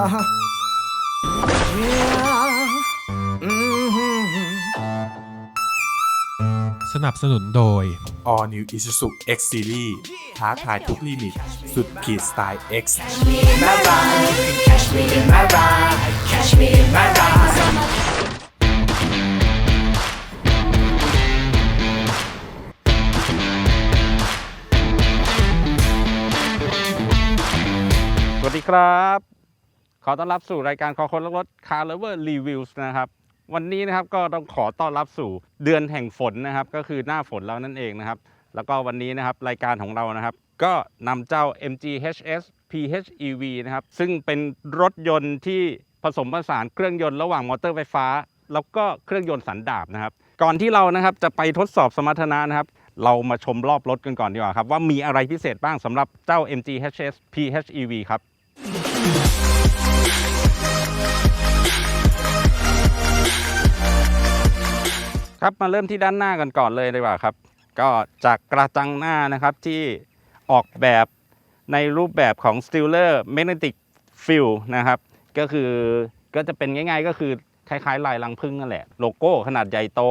อ่าฮะ Yeah อืมสนับสนุนโดย All New Isuzu X Series ท้าทายทุกลิมิต สุดขีดสไตล์ X my ride you can catch me in my ride catch me in my ride สวัสดีครับ ขอต้อนรับสู่รายการขอคนรักรถ Car Lover Reviews นะครับวันนี้นะครับก็ต้องขอต้อนรับสู่เดือนแห่งฝนนะครับ ก็คือหน้าฝนแล้วนั่นเองนะครับ แล้วก็วันนี้นะครับรายการของเรานะครับ ก็นำเจ้า MG HS PHEV นะครับ ซึ่งเป็นรถยนต์ที่ผสมผสานเครื่องยนต์ระหว่างมอเตอร์ไฟฟ้า แล้วก็เครื่องยนต์สันดาปนะครับ ก่อนที่เรานะครับจะไปทดสอบสมรรถนะนะครับ เรามาชมรอบรถกันก่อนดีกว่าครับว่ามีอะไรพิเศษบ้างสำหรับเจ้า MG HS PHEV ครับ ครับมาเริ่มที่ด้านหน้ากันก่อนเลยดีกว่าครับ ก็จากกระจังหน้านะครับที่ออกแบบในรูปแบบของ s t i l l e r Magnetic Field นะครับ ก็คือก็จะเป็นง่าย ๆ ก็คือคล้ายๆ ลายลังพึ่งนั่นแหละ โลโก้ขนาดใหญ่โต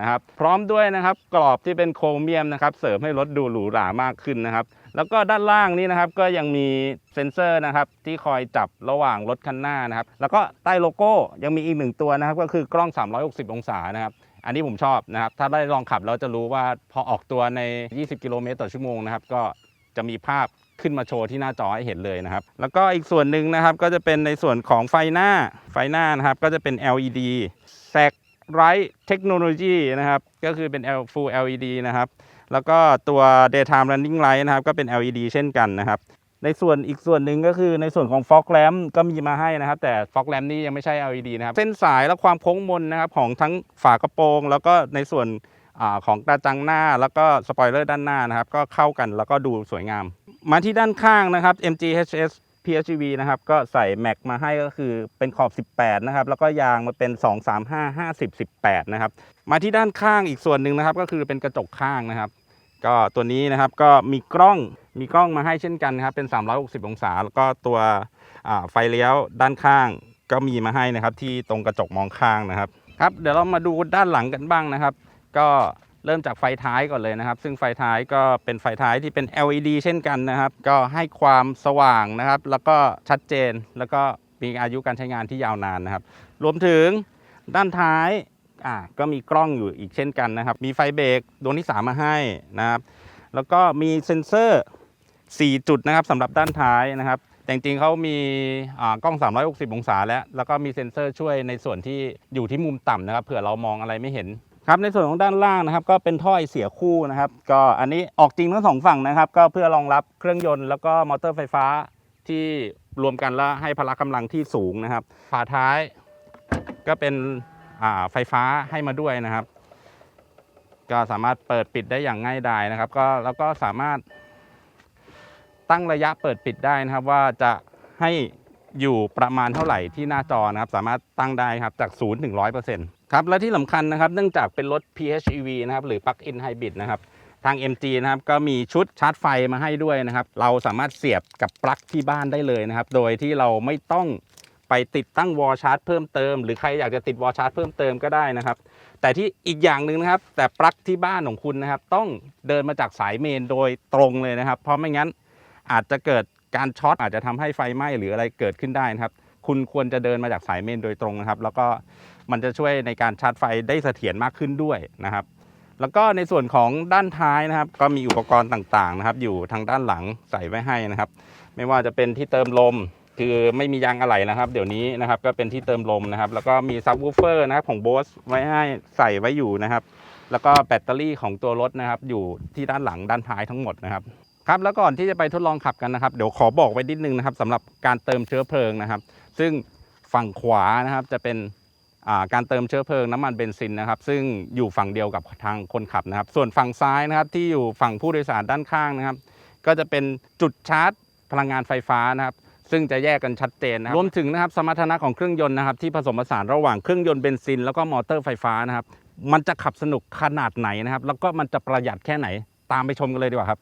นะครับ พร้อมด้วยนะครับกรอบที่เป็นโครเมียมนะครับ เสริมให้รถดูหรูหรามากขึ้นนะครับ แล้วก็ด้านล่างนี้นะครับก็ยังมีเซ็นเซอร์นะครับ ที่คอยจับระหว่างรถคันหน้านะครับ แล้วก็ใต้โลโก้ยังมีอีกหนึ่งตัวนะครับ ก็คือกล้อง 360 องศานะครับ อันนี้ผมชอบนะครับ ถ้าได้ลองขับเราจะรู้ว่าพอออกตัวใน 20 กิโลเมตรต่อชั่วโมงนะครับ ก็จะมีภาพขึ้นมาโชว์ที่หน้าจอให้เห็นเลยนะครับ แล้วก็อีกส่วนหนึ่งนะครับก็จะเป็นในส่วนของไฟหน้า ไฟหน้านะครับก็จะเป็น LED s a c Right Technology นะครับ ก็คือเป็น Full LED นะครับ แล้วก็ตัว daytime running light นะครับ ก็เป็น LED เช่นกันนะครับ ในส่วนอีกส่วนหนึ่งก็คือในส่วนของ fog lamp ก็มีมาให้นะครับ แต่ fog lamp นี่ยังไม่ใช่ LED นะครับ เส้นสายและความโค้งมนนะครับของทั้งฝากระโปรง แล้วก็ในส่วนอของกระจังหน้า แล้วก็สปอยเลอร์ด้านหน้านะครับ ก็เข้ากันแล้วก็ดูสวยงาม มาที่ด้านข้างนะครับ MGHS PHEV นะครับก็ใส่แม็กมาให้ก็คือเป็นขอบ 18 นะครับ แล้วก็ยางมาเป็น 235 50 18 นะครับ มาที่ด้านข้างอีกส่วนหนึ่งนะครับ ก็คือเป็นกระจกข้างนะครับ ก็ตัวนี้นะครับก็มีกล้องมีกล้องมาให้เช่นกันนะครับเป็น 360 องศา แล้วก็ตัวไฟเลี้ยวด้านข้าง ก็มีมาให้นะครับที่ตรงกระจกมองข้างนะครับครับเดี๋ยวเรามาดูด้านหลังกันบ้างนะครับ ก็เริ่มจากไฟท้ายก่อนเลยนะครับ ซึ่งไฟท้ายก็เป็นไฟท้ายที่เป็น LED เช่นกันนะครับ ก็ให้ความสว่างนะครับ แล้วก็ชัดเจนแล้วก็มีอายุการใช้งานที่ยาวนานนะครับ รวมถึงด้านท้าย อ่าก็มีกล้องอยู่อีกเช่นกันนะครับ มีไฟเบรกดวงที่ 3 มาให้นะครับ แล้วก็มีเซ็นเซอร์ 4 จุดนะครับสำหรับด้านท้ายนะครับ แต่จริงๆเขามีอ่ากล้อง 360 องศาแล้ว แล้วก็มีเซ็นเซอร์ช่วยในส่วนที่อยู่ที่มุมต่ำนะครับเผื่อเรามองอะไรไม่เห็นครับในส่วนของด้านล่างนะครับ ก็เป็นท่อไอเสียคู่นะครับ ก็อันนี้ออกจริงทั้งสองฝั่งนะครับ ก็เพื่อรองรับเครื่องยนต์แล้วก็มอเตอร์ไฟฟ้าที่รวมกันแล้วให้พละกำลังที่สูงนะครับฝาท้ายก็เป็น ไฟฟ้าให้มาด้วยนะครับ ก็สามารถเปิดปิดได้อย่างง่ายดายนะครับ ก็แล้วก็สามารถ ตั้งระยะเปิดปิดได้นะครับ ว่าจะให้อยู่ประมาณเท่าไหร่ที่หน้าจอนะครับ สามารถตั้งได้ครับจาก0ถึง100%ครับและที่สำคัญนะครับ เนื่องจากเป็นรถ PHEV นะครับ หรือ Plug-in Hybrid นะครับทาง MG นะครับก็มีชุดชาร์จไฟมาให้ด้วยนะครับ เราสามารถเสียบกับปลั๊กที่บ้านได้เลยนะครับ โดยที่เราไม่ต้อง ไปติดตั้งวอลชาร์จเพิ่มเติม หรือใครอยากจะติดวอลชาร์จเพิ่มเติมก็ได้นะครับ แต่ที่อีกอย่างหนึ่งนะครับ แต่ปลั๊กที่บ้านของคุณนะครับ ต้องเดินมาจากสายเมนโดยตรงเลยนะครับ เพราะไม่งั้นอาจจะเกิดการช็อตอาจจะทำให้ไฟไหม้หรืออะไรเกิดขึ้นได้นะครับ คุณควรจะเดินมาจากสายเมนโดยตรงนะครับ แล้วก็มันจะช่วยในการชาร์จไฟได้เสถียรมากขึ้นด้วยนะครับ แล้วก็ในส่วนของด้านท้ายนะครับ ก็มีอุปกรณ์ต่างๆนะครับ อยู่ทางด้านหลังใส่ไว้ให้นะครับ ไม่ว่าจะเป็นที่เติมลม คือไม่มียางอะไหล่นะครับ เดี๋ยวนี้นะครับก็เป็นที่เติมลมนะครับ แล้วก็มีซับวูฟเฟอร์นะครับของโบสไว้ให้ใส่ไว้อยู่นะครับ แล้วก็แบตเตอรี่ของตัวรถนะครับ อยู่ที่ด้านหลังด้านท้ายทั้งหมดนะครับครับแล้วก่อนที่จะไปทดลองขับกันนะครับ เดี๋ยวขอบอกไว้นิดนึงนะครับสำหรับการเติมเชื้อเพลิงนะครับ ซึ่งฝั่งขวานะครับจะเป็นการเติมเชื้อเพลิงน้ำมันเบนซินนะครับ ซึ่งอยู่ฝั่งเดียวกับทางคนขับนะครับ ส่วนฝั่งซ้ายนะครับที่อยู่ฝั่งผู้โดยสารด้านข้างนะครับ ก็จะเป็นจุดชาร์จพลังงานไฟฟ้านะครับ ซึ่งจะแยกกันชัดเจนนะครับรวมถึงนะครับสมรรถนะของเครื่องยนต์นะครับที่ผสมผสานระหว่างเครื่องยนต์เบนซินแล้วก็มอเตอร์ไฟฟ้านะครับมันจะขับสนุกขนาดไหนนะครับ แล้วก็มันจะประหยัดแค่ไหนตามไปชมกันเลยดีกว่าครับ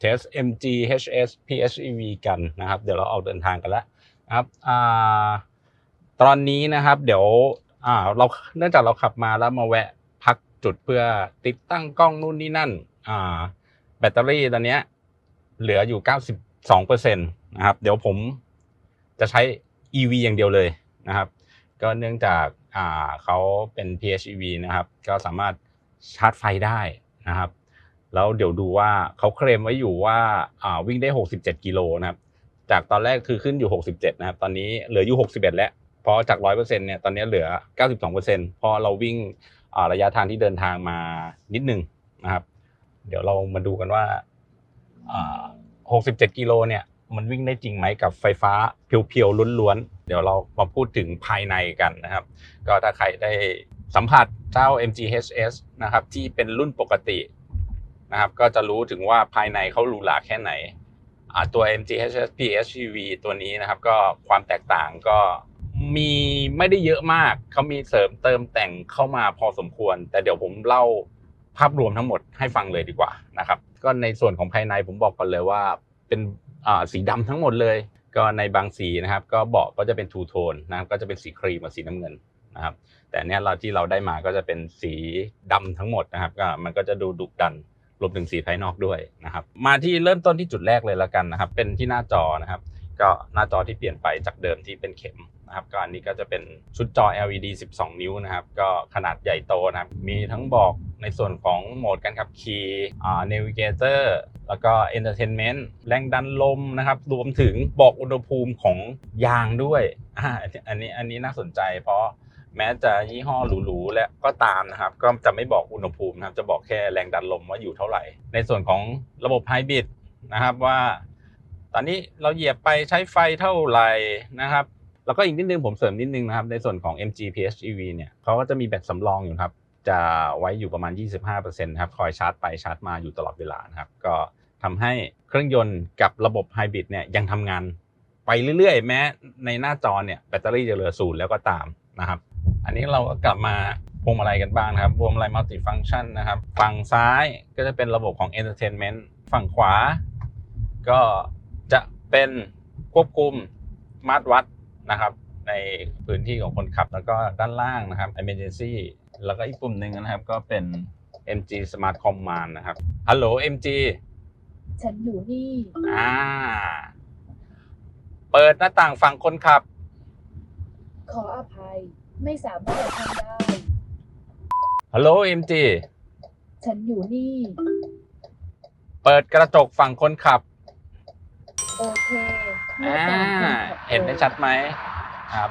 เทส MG HS PHEV กันนะครับ เดี๋ยวเราออกเดินทางกันแล้วนะครับตอนนี้นะครับ เดี๋ยว อ่าเราเนื่องจากเราขับมาแล้วมาแวะพักจุดเพื่อติดตั้งกล้องนู่นนี่นั่นอ่าแบตเตอรี่ตอนเนี้ยเหลืออยู่ 92%นะครับ เดี๋ยวผมจะใช้ EV อย่างเดียวเลยนะครับ ก็เนื่องจากอ่าเขาเป็น PHEV นะครับ ก็สามารถชาร์จไฟได้นะครับ แล้วเดี๋ยวดูว่าเขาเคลมไว้อยู่ว่าอ่าวิ่งได้ 67 กิโลนะครับ จากตอนแรกคือขึ้นอยู่ 67 นะครับ ตอนนี้เหลืออยู่ 61 แล้ว เพราะจาก100%เปอร์เซ็นต์เนี่ยตอนนี้เหลือ92%พอเราวิ่งระยะทางที่เดินทางมานิดนึงนะครับ เดี๋ยวเรามาดูกันว่าอ่า67กิโลเนี่ยมันวิ่งได้จริงไหมกับไฟฟ้าเพียวๆล้วนๆ เดี๋ยวเรามาพูดถึงภายในกันนะครับ ก็ถ้าใครได้สัมผัสเจ้า MGHS นะครับที่เป็นรุ่นปกตินะครับก็จะรู้ถึงว่าภายในเขาหรูหราแค่ไหนตัว MGHS PHEV ตัวนี้นะครับ ก็ความแตกต่างก็ มีไม่ได้เยอะมากเขามีเสริมเติมแต่งเข้ามาพอสมควร แต่เดี๋ยวผมเล่าภาพรวมทั้งหมดให้ฟังเลยดีกว่านะครับ ก็ในส่วนของภายในผมบอกก่อนเลยว่า เป็นสีดำทั้งหมดเลย ก็ในบางสีนะครับ ก็เบาะก็จะเป็นทูโทนนะครับก็จะเป็นสีครีมกับสีน้ำเงินนะครับ แต่เนี้ยเราที่เราได้มาก็จะเป็นสีดำทั้งหมดนะครับ ก็มันก็จะดูดุดันรวมถึงสีภายนอกด้วยนะครับ มาที่เริ่มต้นที่จุดแรกเลยละกันนะครับ เป็นที่หน้าจอนะครับ ก็หน้าจอที่เปลี่ยนไปจากเดิมที่เป็นเข็ม นะครับก็อันนี้ก็จะเป็นชุดจอ LED 12 นิ้วนะครับ ก็ขนาดใหญ่โตนะครับ มีทั้งบอกในส่วนของโหมดการขับขี่อ่า Navigator แล้วก็ Entertainment แรงดันลมนะครับ รวมถึงบอกอุณหภูมิของยางด้วยอันนี้อันนี้น่าสนใจเพราะแม้จะยี่ห้อหรูๆและก็ตามนะครับ ก็จะไม่บอกอุณหภูมินะครับ จะบอกแค่แรงดันลมว่าอยู่เท่าไหร่ ในส่วนของระบบไฮบริดนะครับว่า ตอนนี้เราเหยียบไปใช้ไฟเท่าไหร่นะครับ แล้วก็อีกนิดนึงผมเสริมนิดนึงนะครับในส่วนของ MG PHEV เนี่ยเขาก็จะมีแบตสำรองอยู่ครับ จะไว้อยู่ประมาณ 25%นะครับคอยชาร์จไปชาร์จมาอยู่ตลอดเวลานะครับ ก็ทำให้เครื่องยนต์กับระบบไฮบริดเนี่ยยังทำงานไปเรื่อยๆ แม้ในหน้าจอเนี่ยแบตเตอรี่จะเหลือศูนย์แล้วก็ตามนะครับ อันนี้เราก็กลับมาพวงมาลัยกันบ้างครับพวงมาลัยมัลติฟัง c t ชันนะครับ ฝั่งซ้ายก็จะเป็นระบบของ Entertainment ฝั่งขวา ก็จะเป็นควบคุมมาตรวัด นะครับในพื้นที่ของคนขับ แล้วก็ด้านล่างนะครับ Emergency แล้วก็อีกปุ่มหนึ่งนะครับก็เป็น MG Smart Command นะครับฮัลโหล MG ฉันอยู่นี่อ่าเปิดหน้าต่างฝั่งคนขับ ขออภัย ไม่สามารถทำได้ฮัลโหล MG ฉันอยู่นี่ เปิดกระจกฝั่งคนขับ โอเคอ่าตามคุณขับเห็นได้ชัดไหมครับ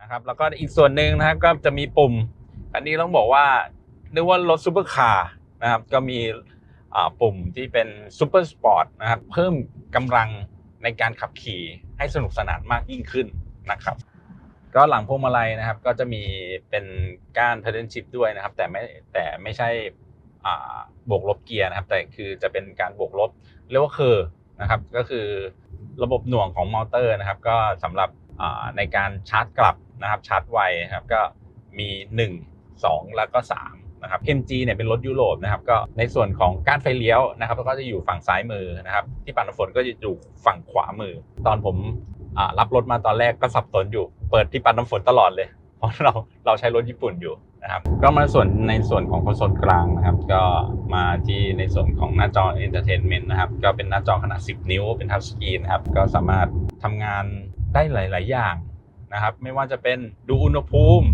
นะครับ แล้วก็อีกส่วนหนึ่งนะครับก็จะมีปุ่ม อันนี้ต้องบอกว่านึกว่ารถซูเปอร์คาร์นะครับก็มีอ่าปุ่มที่เป็นซูเปอร์สปอร์ตนะครับเพิ่มกำลังในการขับขี่ให้สนุกสนานมากยิ่งขึ้นนะครับ ก็หลังพวงมาลัยนะครับ ก็จะมีเป็นก้าน pedal shift ด้วยนะครับ แต่ไม่แต่ไม่ใช่อ่าบวกลบเกียร์นะครับ แต่คือจะเป็นการบวกลบเรียกว่าเคอร์นะครับ ก็คือ ระบบหน่วงของมอเตอร์นะครับ ก็สำหรับในการชาร์จกลับนะครับชาร์จไวครับก็มี 1 2 แล้วก็ 3 นะครับ MG เนี่ยเป็นรถยุโรปนะครับก็ในส่วนของกานไฟเลี้ยวนะครับก็จะอยู่ฝั่งซ้ายมือนะครับ ที่ปัดน้ำฝนก็จะอยู่ฝั่งขวามือ ตอนผมรับรถมาตอนแรกก็สับสนอยู่ เปิดที่ปัดน้ำฝนตลอดเลย เพราะเราเราใช้รถญี่ปุ่นอยู่ นะครับก็มาส่วนในส่วนของคอนโซลกลางนะครับ ก็มาที่ในส่วนของหน้าจอ Entertainment นะครับ ก็เป็นหน้าจอขนาด 10 นิ้วเป็นทัชสกรีนนะครับ ก็สามารถทำงานได้หลาย ๆ อย่างนะครับ ไม่ว่าจะเป็นดูอุณหภูมิ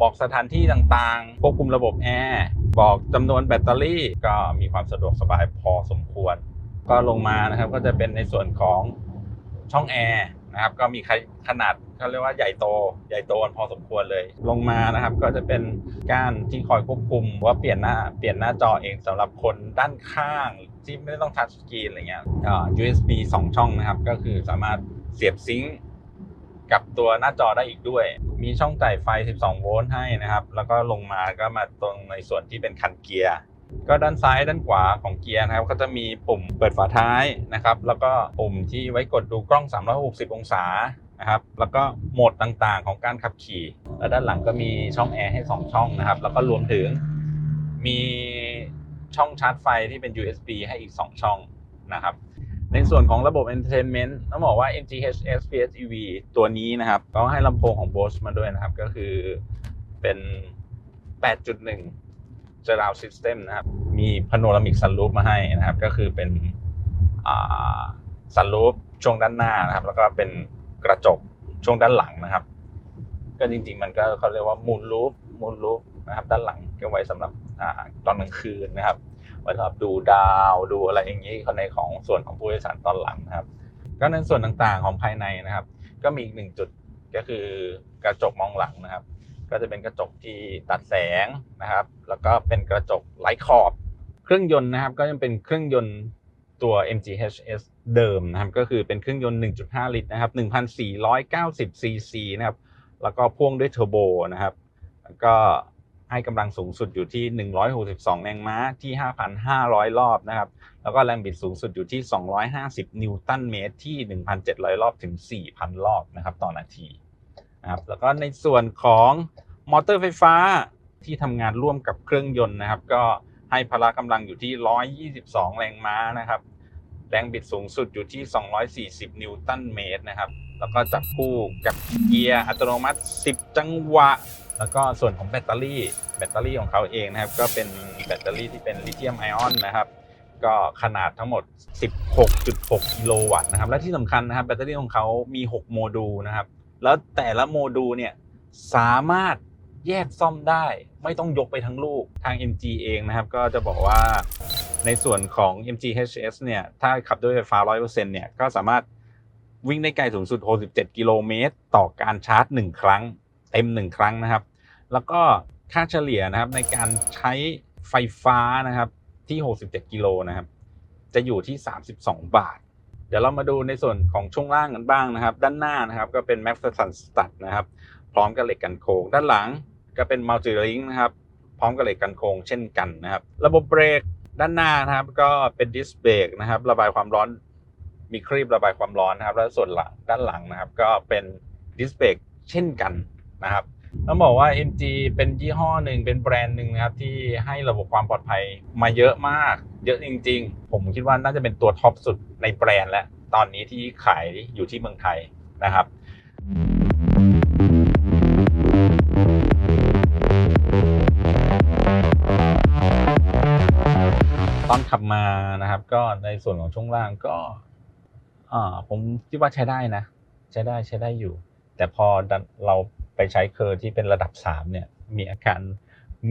บอกสถานที่ต่างๆ ควบคุมระบบแอร์ บอกจำนวนแบตเตอรี่ ก็มีความสะดวกสบายพอสมควร ก็ลงมานะครับ ก็จะเป็นในส่วนของช่องแอร์ นะครับ ก็มีขนาดเขาเรียกว่าใหญ่โต ใหญ่โตกันพอสมควรเลย ลงมานะครับ ก็จะเป็นก้านที่คอยควบคุมว่าเปลี่ยนหน้าเปลี่ยนหน้าจอเองสำหรับคนด้านข้างที่ไม่ต้องทัชสกรีนอะไรเงี้ยอ่า USB 2 ช่องนะครับ ก็คือสามารถเสียบซิงค์กับตัวหน้าจอได้อีกด้วย มีช่องจ่ายไฟ 12 โวลต์ให้นะครับ แล้วก็ลงมาก็มาตรงในส่วนที่เป็นคันเกียร์ ก็ด้านซ้ายด้านขวาของเกียร์นะครับก็จะมีปุ่มเปิดฝาท้ายนะครับ แล้วก็ปุ่มที่ไว้กดดูกล้อง 360 องศานะครับ แล้วก็โหมดต่างๆ ของการขับขี่ แล้วด้านหลังก็มีช่องแอร์ให้ 2 ช่องนะครับ แล้วก็รวมถึงมีช่องชาร์จไฟที่เป็น USB ให้อีก 2 ช่องนะครับ ในส่วนของระบบ Entertainment ต้องบอกว่า MGH SPS EV ตัวนี้นะครับ ก็ให้ลำโพงของ Bose มาด้วยนะครับ ก็คือเป็น 8.1 Surround System นะครับ มี Panoramic Sunroof มาให้นะครับ ก็คือเป็นอ่า Sunroof ช่วงด้านหน้านะครับ แล้วก็เป็นกระจกช่วงด้านหลังนะครับ ก็จริงๆ มันก็เขาเรียกว่า Moon Roof Moon Roof นะครับ ด้านหลังก็ไว้สำหรับอตอนกลางคืนนะครับไว้สำหรับดูดาวดูอะไรอย่างนี้ในของส่วนของผู้โดยสารตอนหลังนะครับ ก็ในส่วนต่างๆของภายในนะครับ ก็มีอีกหนึ่งจุดก็คือกระจกมองหลังนะครับ ก็จะเป็นกระจกที่ตัดแสงนะครับ แล้วก็เป็นกระจกไร้ขอบ เครื่องยนต์นะครับก็ยังเป็นเครื่องยนต์ตัว MGHS เดิมนะครับ ก็คือเป็นเครื่องยนต์ 1.5 ลิตรนะครับ 1,490 ซีซีนะครับ แล้วก็พ่วงด้วยเทอร์โบนะครับ แล้วก็ให้กำลังสูงสุดอยู่ที่ 162 แรงม้าที่ 5,500 รอบนะครับ แล้วก็แรงบิดสูงสุดอยู่ที่ 250 นิวตันเมตรที่ 1,700 รอบถึง 4,000 รอบนะครับ ต่อนาที นะครับแล้วก็ในส่วนของมอเตอร์ไฟฟ้าที่ทำงานร่วมกับเครื่องยนต์นะครับ ก็ให้พละกำลังอยู่ที่ 122 แรงม้านะครับ แรงบิดสูงสุดอยู่ที่ 240 นิวตันเมตรนะครับ แล้วก็จับคู่กับเกียร์อัตโนมัติ 10 จังหวะ แล้วก็ส่วนของแบตเตอรี่ แบตเตอรี่ของเขาเองนะครับ ก็เป็นแบตเตอรี่ที่เป็นลิเธียมไอออนนะครับก็ขนาดทั้งหมด 16.6 กิโลวัตต์นะครับ และที่สำคัญนะครับ แบตเตอรี่ของเขามี 6 โมดูลนะครับ แล้วแต่ละโมดูลเนี่ยสามารถแยกซ่อมได้ไม่ต้องยกไปทั้งลูกทาง MG เองนะครับ ก็จะบอกว่าในส่วนของ MG HS เนี่ยถ้าขับด้วยไฟฟ้า 100%เนี่ยก็สามารถวิ่งได้ไกลสูงสุด 67 กิโลเมตร ต่อการชาร์จ 1 ครั้ง เต็ม 1 ครั้งนะครับ แล้วก็ค่าเฉลี่ยนะครับในการใช้ไฟฟ้านะครับที่ 67 กิโลนะครับ จะอยู่ที่ 32 บาท เดี๋ยวเรามาดูในส่วนของช่วงล่างกันบ้างนะครับ ด้านหน้านะครับก็เป็น m a x f e r s o n Stud นะครับ พร้อมกับเหล็กกันโค้งด้านหลังก็เป็น Multi Link นะครับ พร้อมกับเหล็กกันโค้งเช่นกันนะครับ ระบบเบรกด้านหน้านะครับ ก็เป็นดิสเบรกนะครับ ระบายความร้อนมีครีบระบายความร้อนนะครับ แล้วส่วนหลังด้านหลังนะครับ ก็เป็นดิสเบรกเช่นกันนะครับ ต้องบอกว่า MG เป็นยี่ห้อหนึ่งเป็นแบรนด์หนึ่งนะครับที่ให้ระบบความปลอดภัยมาเยอะมาก เยอะจริง ๆ ผมคิดว่าน่าจะเป็นตัวท็อปสุดในแบรนด์และตอนนี้ที่ขายอยู่ที่เมืองไทยนะครับตอนขับมานะครับ ก็ในส่วนของช่วงล่างก็อ่าผมคิดว่าใช้ได้นะ ใช้ได้ใช้ได้อยู่ แต่พอเรา ไปใช้เคอร์ที่เป็นระดับ3เนี่ยมีอาการ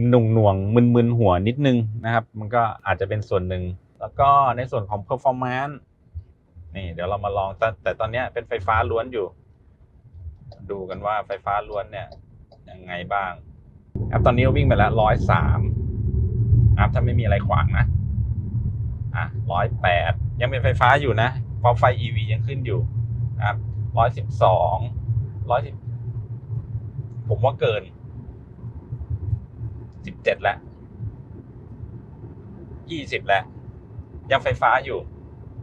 หน่วงหน่วงมึนมึนๆหัวนิดนึงนะครับ มันก็อาจจะเป็นส่วนหนึ่ง แล้วก็ในส่วนของ performance นี่เดี๋ยวเรามาลองแต่แตตอนนี้เป็นไฟฟ้าล้วนอยู่ ดูกันว่าไฟฟ้าล้วนเนี่ยยังไงบ้างครับตอนนี้วิ่งไปแล้วร้อยสามครับถ้าไม่มีอะไรขวางนะอะร้อยแปดยังเป็นไฟฟ้าอยู่นะเพราะไฟ EV ยังขึ้นอยู่นะครับร้อยสิบสองร้อยสิบ ผมว่าเกินสิบเจ็ดแล้วยี่สิบแล้ว ยังไฟฟ้าอยู่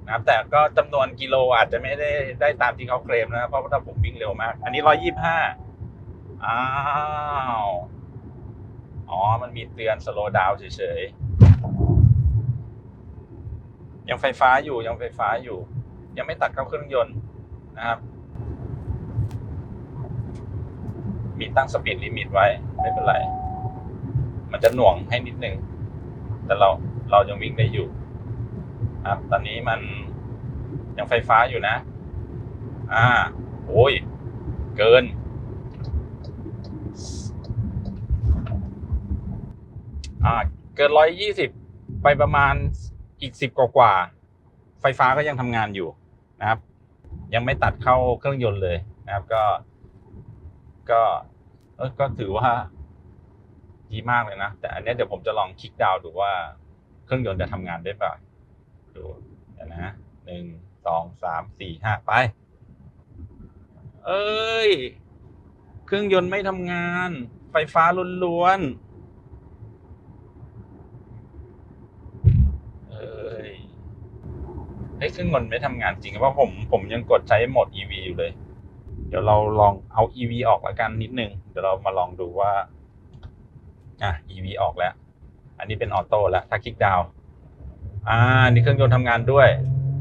นะครับ แต่ก็จำนวนกิโลอาจจะไม่ได้ได้ตามที่เขาเคลมนะครับเพราะว่าถ้าผมวิ่งเร็วมาก อันนี้ร้อยยี่ห้าอ้าว อ๋อ มันมีเตือนสโลดาวเฉยๆ ยังไฟฟ้าอยู่ยังไฟฟ้าอยู่ ยังไม่ตัดเข้าเครื่องยนต์นะครับ มีตั้งสปีดลิมิตไว้ไม่เป็นไร มันจะหน่วงให้นิดนึง แต่เราเรายังวิ่งได้อยู่ครับตอนนี้มันยังไฟฟ้าอยู่นะ อ่าโอ้ย เกิน อ่า เกินร้อยยี่สิบไปประมาณอีกสิบกว่า ไฟฟ้าก็ยังทำงานอยู่นะครับ ยังไม่ตัดเข้าเครื่องยนต์เลยนะครับก็ ก็เออก็ถือว่าดีมากเลยนะ แต่อันนี้เดี๋ยวผมจะลองคลิกดาวดูว่าเครื่องยนต์จะทำงานได้ป่ะดูเดี๋ยวนะหนึ่งสองสามสี่ห้าไป เอ้ย เครื่องยนต์ไม่ทำงาน ไฟฟ้าล้วนๆเอ้ยเฮ้ยเครื่องยนต์ไม่ทำงานจริงเพราะผมผมยังกดใช้โหมด EV อยู่เลย เดี๋ยวเราลองเอา EV ออกแล้วกันนิดนึง เดี๋ยวเรามาลองดูว่า อะ EV ออกแล้ว อันนี้เป็นออโต้แล้วถ้าคลิกดาวอ่า นี่เครื่องยนต์ทำงานด้วย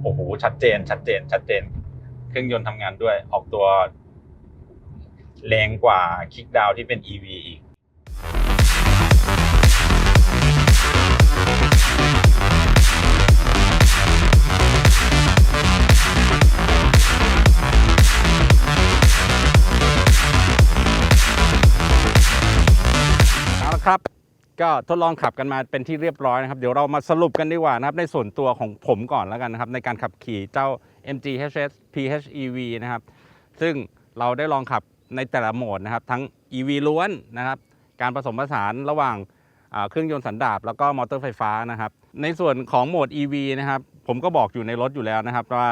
โอ้โห ชัดเจน ชัดเจน ชัดเจน เครื่องยนต์ทำงานด้วย ออกตัวแรงกว่าคลิกดาวที่เป็น EV อีก ครับ ก็ทดลองขับกันมาเป็นที่เรียบร้อยนะครับ เดี๋ยวเรามาสรุปกันดีกว่านะครับในส่วนตัวของผมก่อนแล้วกันนะครับ ในการขับขี่เจ้า MG HS PHEV นะครับ ซึ่งเราได้ลองขับในแต่ละโหมดนะครับ ทั้ง EV ล้วนนะครับ การผสมผสานระหว่างเครื่องยนต์สันดาปแล้วก็มอเตอร์ไฟฟ้านะครับ ในส่วนของโหมด EV นะครับ ผมก็บอกอยู่ในรถอยู่แล้วนะครับว่า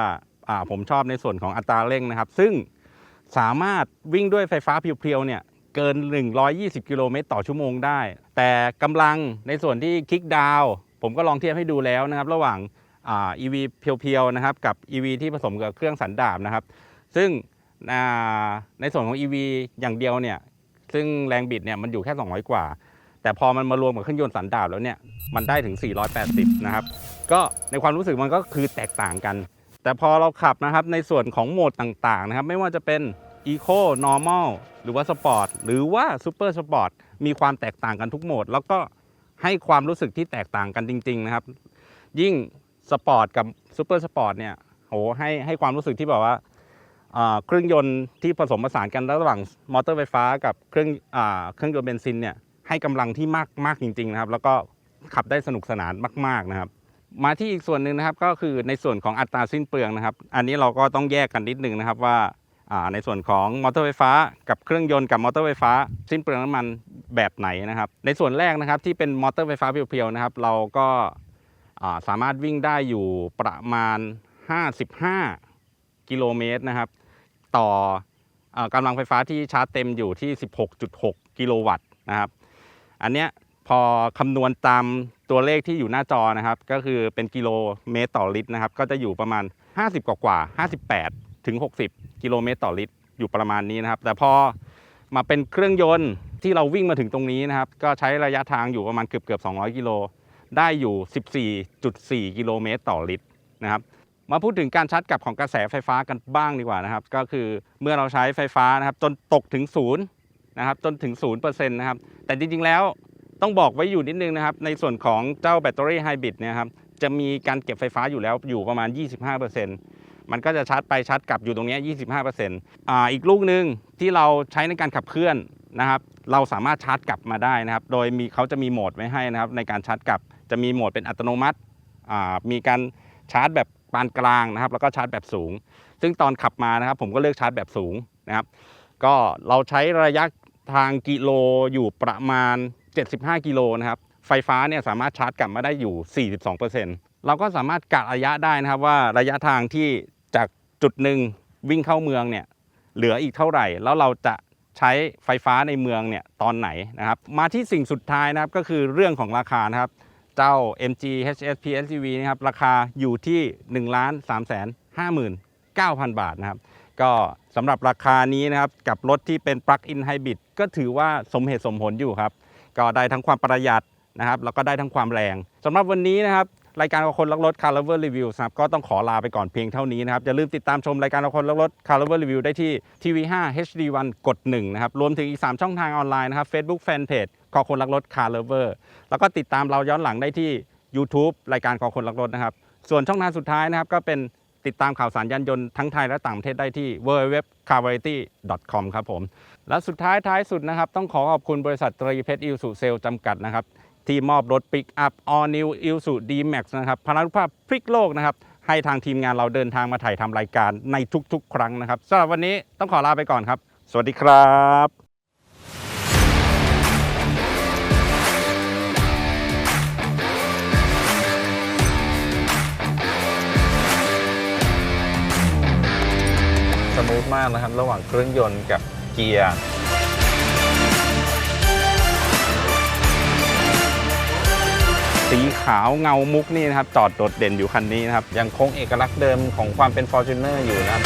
ผมชอบในส่วนของอัตราเร่งนะครับ ซึ่งสามารถวิ่งด้วยไฟฟ้าเพียวๆเนี่ย เกิน 120 กิโลเมตรต่อชั่วโมงได้ แต่กำลังในส่วนที่คลิกดาวผมก็ลองเทียบให้ดูแล้วนะครับ ระหว่างอ่า EV เพียวๆนะครับกับ EV ที่ผสมกับเครื่องสันดาปนะครับ ซึ่งอ่าในส่วนของ EV อย่างเดียวเนี่ยซึ่งแรงบิดเนี่ยมันอยู่แค่ 200 กว่า แต่พอมันมารวมกับเครื่องยนต์สันดาปแล้วเนี่ยมันได้ถึง 480 นะครับ ก็ในความรู้สึกมันก็คือแตกต่างกัน แต่พอเราขับนะครับในส่วนของโหมดต่างๆนะครับ ไม่ว่าจะเป็น Eco Normal หรือว่า Sport หรือว่า Super Sport มีความแตกต่างกันทุกโหมด แล้วก็ให้ความรู้สึกที่แตกต่างกันจริง ๆ นะครับ ยิ่งสปอร์ตกับซูเปอร์สปอร์ตเนี่ยโหให้ให้ความรู้สึกที่แบบว่าเครื่องยนต์ที่ผสมผสานกันระหว่างมอเตอร์ไฟฟ้ากับเครื่องอเครื่องยนต์เบนซินเนี่ยให้กำลังที่มากมากจริง ๆ นะครับ แล้วก็ขับได้สนุกสนานมาก ๆนะครับ มาที่อีกส่วนหนึ่งนะครับก็คือในส่วนของอัตราสิ้นเปลืองนะครับ อันนี้เราก็ต้องแยกกันนิดนึงนะครับว่า ในส่วนของมอเตอร์ไฟฟ้ากับเครื่องยนต์กับมอเตอร์ไฟฟ้าสิ้นเปลืองน้ำมันแบบไหนนะครับ ในส่วนแรกนะครับที่เป็นมอเตอร์ไฟฟ้าเพียวๆนะครับเราก็าสามารถวิ่งได้อยู่ประมาณ 55 กิโลเมตรนะครับ ต่อเออกำลังไฟฟ้าที่ชาร์จเต็มอยู่ที่ 16.6 กิโลวัตต์นะครับ อันเนี้ยพอคำนวณตามตัวเลขที่อยู่หน้าจอนะครับ ก็คือเป็นกิโลเมตรต่อลิตรนะครับ ก็จะอยู่ประมาณ 50 กว่ากว่า 58 ถึง 60 กิโลเมตรต่อลิตร อยู่ประมาณนี้นะครับ แต่พอมาเป็นเครื่องยนต์ที่เราวิ่งมาถึงตรงนี้นะครับ ก็ใช้ระยะทางอยู่ประมาณเกือบเกือบ200 กิโล ได้อยู่ 14.4 กิโลเมตรต่อลิตรนะครับ มาพูดถึงการชาร์จกลับของกระแสไฟฟ้ากันบ้างดีกว่านะครับ ก็คือเมื่อเราใช้ไฟฟ้านะครับจนตกถึงศูนย์นะครับจนถึงศูนย์เปอร์เซ็นต์นะครับ แต่จริงๆ แล้วต้องบอกไว้อยู่นิดนึงนะครับ ในส่วนของเจ้าแบตเตอรี่ไฮบริดเนี่ยครับ จะมีการเก็บไฟฟ้าอยู่แล้วอยู่ประมาณ 25% มันก็จะชาร์จไปชาร์จกลับอยู่ตรงนี้ย25%อ่าอีกลูกหนึ่งที่เราใช้ในการขับเคลื่อนนะครับ เราสามารถชาร์จกลับมาได้นะครับ โดยมีเขาจะมีโหมดไว้ให้นะครับ ในการชาร์จกลับจะมีโหมดเป็นอัตโนมัติอ่ามีการชาร์จแบบปานกลางนะครับ แล้วก็ชาร์จแบบสูง ซึ่งตอนขับมานะครับ ผมก็เลือกชาร์จแบบสูงนะครับ ก็เราใช้ระยะทางกิโลอยู่ประมาณ 75 กิโลนะครับไฟฟ้าเนี่ยสามารถชาร์จกลับมาได้อยู่ 42% เราก็สามารถกะระยะได้นะครับว่าระยะทางที่จากจุดหนึ่งวิ่งเข้าเมืองเนี่ยเหลืออีกเท่าไหร่ แล้วเราจะใช้ไฟฟ้าในเมืองเนี่ยตอนไหนนะครับ มาที่สิ่งสุดท้ายนะครับก็คือเรื่องของราคานะครับ เจ้า MG HS PHEV นะครับราคาอยู่ที่1ล้าน3แสน59,000 บาทนะครับ ก็สำหรับราคานี้นะครับ กับรถที่เป็น Plug-in Hybrid ก็ถือว่าสมเหตุสมผลอยู่ครับ ก็ได้ทั้งความประหยัดนะครับแล้วก็ได้ทั้งความแรงสำหรับวันนี้นะครับ รายการของคนรักรถ Car Lover Review ครับก็ต้องขอลาไปก่อนเพียงเท่านี้นะครับอย่าลืมติดตามชมรายการของคนรักรถ Car Lover Review ได้ที่ TV5 HD1 กด1นะครับรวมถึงอีก 3 ช่องทางออนไลน์นะครับ Facebook Fanpage ขอคนรักรถ Car Lover แล้วก็ติดตามเราย้อนหลังได้ที่ YouTube รายการขอคนรักรถนะครับส่วนช่องทางสุดท้ายนะครับก็เป็นติดตามข่าวสารยานยนต์ทั้งไทยและต่างประเทศได้ที่ www.carvariety.com ครับผม และสุดท้ายท้ายสุดนะครับ ต้องขอขอบคุณบริษัทตรีเพชรอิลสุเซลจำกัดนะครับ ที่มอบรถปิกอัพ All New i l s u D-Max นะครับพลานุภาพพลิกโลกนะครับ ให้ทางทีมงานเราเดินทางมาถ่ายทำรายการในทุกๆ ครั้งนะครับสำหรับวันนี้ต้องขอลาไปก่อนครับ สวัสดีครับสมูทมากนะครับ ระหว่างเครื่องยนต์กับเกียร์ สีขาวเงามุกนี่นะครับจอดโดดเด่นอยู่คันนี้นะครับยังคงเอกลักษณ์เดิมของความเป็น Fortuner อยู่นะครับ